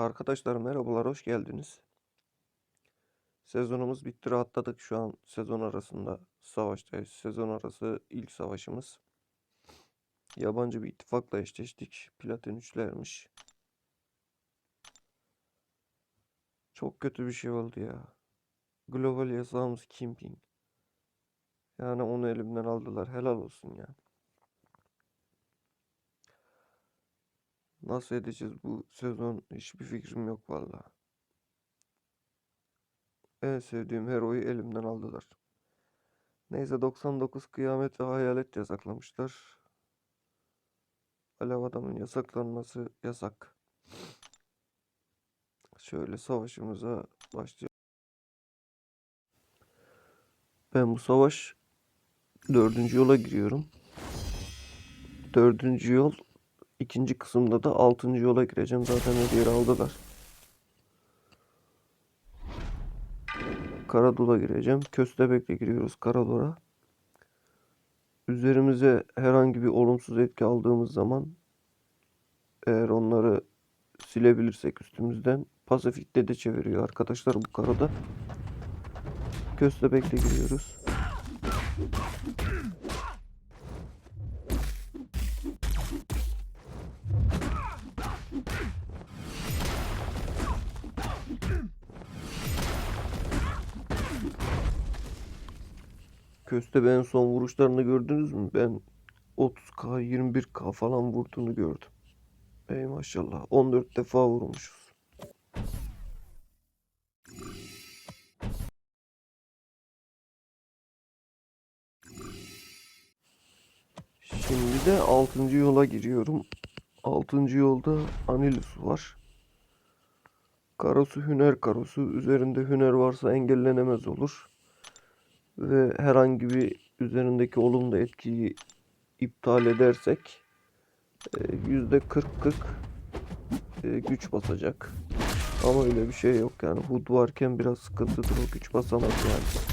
Arkadaşlar merhabalar, hoş geldiniz. Sezonumuz bitti, rahatladık. Şu an sezon arasında savaştayız. Sezon arası ilk savaşımız. Yabancı bir ittifakla eşleştik. Platin üçlermiş. Çok kötü bir şey oldu ya. Global yasağımız Kimping. Yani onu elimden aldılar. Helal olsun ya. Nasıl edeceğiz bu sezon hiçbir fikrim yok valla. En sevdiğim heroyu elimden aldılar. Neyse 99 kıyamet ve hayalet yasaklamışlar. Alev adamın yasaklanması yasak. Şöyle savaşımıza başlayalım. Ben bu savaş dördüncü yola giriyorum. Dördüncü yol ikinci kısımda da altıncı yola gireceğim. Zaten her yeri aldılar. Karadol'a gireceğim. Köstebek'le giriyoruz Karadol'a. Üzerimize herhangi bir olumsuz etki aldığımız zaman eğer onları silebilirsek üstümüzden Pasifik'te de çeviriyor arkadaşlar bu karada. Köstebek'le giriyoruz. Köstebek'in en son vuruşlarını gördünüz mü? Ben 30k 21k falan vurduğunu gördüm. Ey maşallah 14 defa vurmuşuz. Şimdi de 6. yola giriyorum. 6. yolda Anilus var. Karosu hüner karosu. Üzerinde hüner varsa engellenemez olur. Ve herhangi bir üzerindeki olumlu etkiyi iptal edersek e, yüzde 40-40 e, güç basacak. Ama öyle bir şey yok yani. Hood varken biraz sıkıntıdır o güç basamaz yani.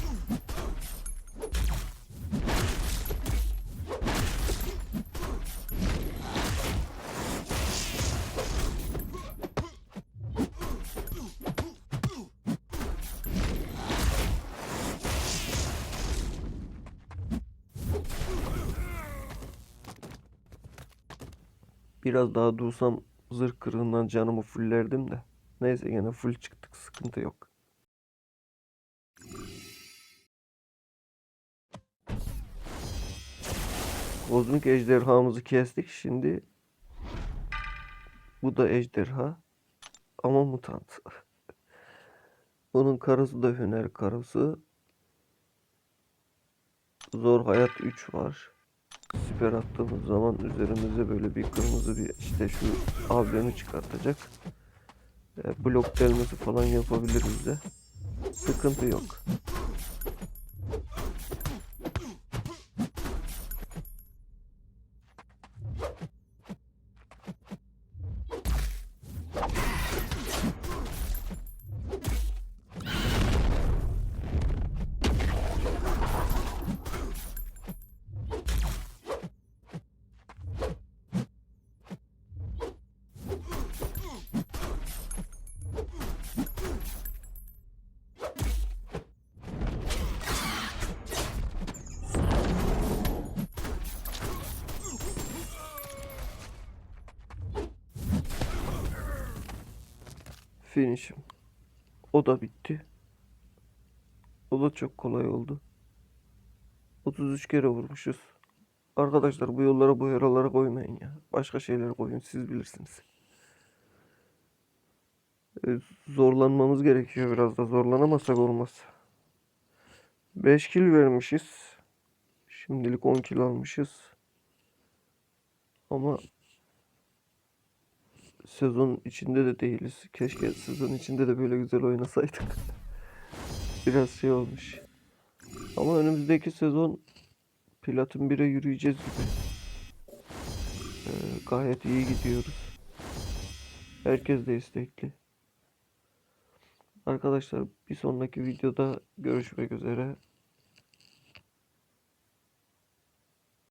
Biraz daha dursam zırh kırığından canımı fullerdim de. Neyse gene full çıktık sıkıntı yok. Kozmik ejderhamızı kestik şimdi. Bu da ejderha. Ama mutant. Bunun karısı da hüner karısı. Zor hayat 3 var siper attığımız zaman üzerimize böyle bir kırmızı bir işte şu ablemi çıkartacak. E, blok delmesi falan yapabiliriz de. Sıkıntı yok. Finish'im. O da bitti. O da çok kolay oldu. 33 kere vurmuşuz. Arkadaşlar bu yollara bu yaralara koymayın ya. Başka şeylere koyun siz bilirsiniz. Ee, zorlanmamız gerekiyor biraz da. Zorlanamazsak olmaz. 5 kill vermişiz. Şimdilik 10 kill almışız. Ama sezon içinde de değiliz. Keşke sezon içinde de böyle güzel oynasaydık. Biraz şey olmuş. Ama önümüzdeki sezon Platin 1'e yürüyeceğiz gibi. Ee, gayet iyi gidiyoruz. Herkes de istekli. Arkadaşlar bir sonraki videoda görüşmek üzere.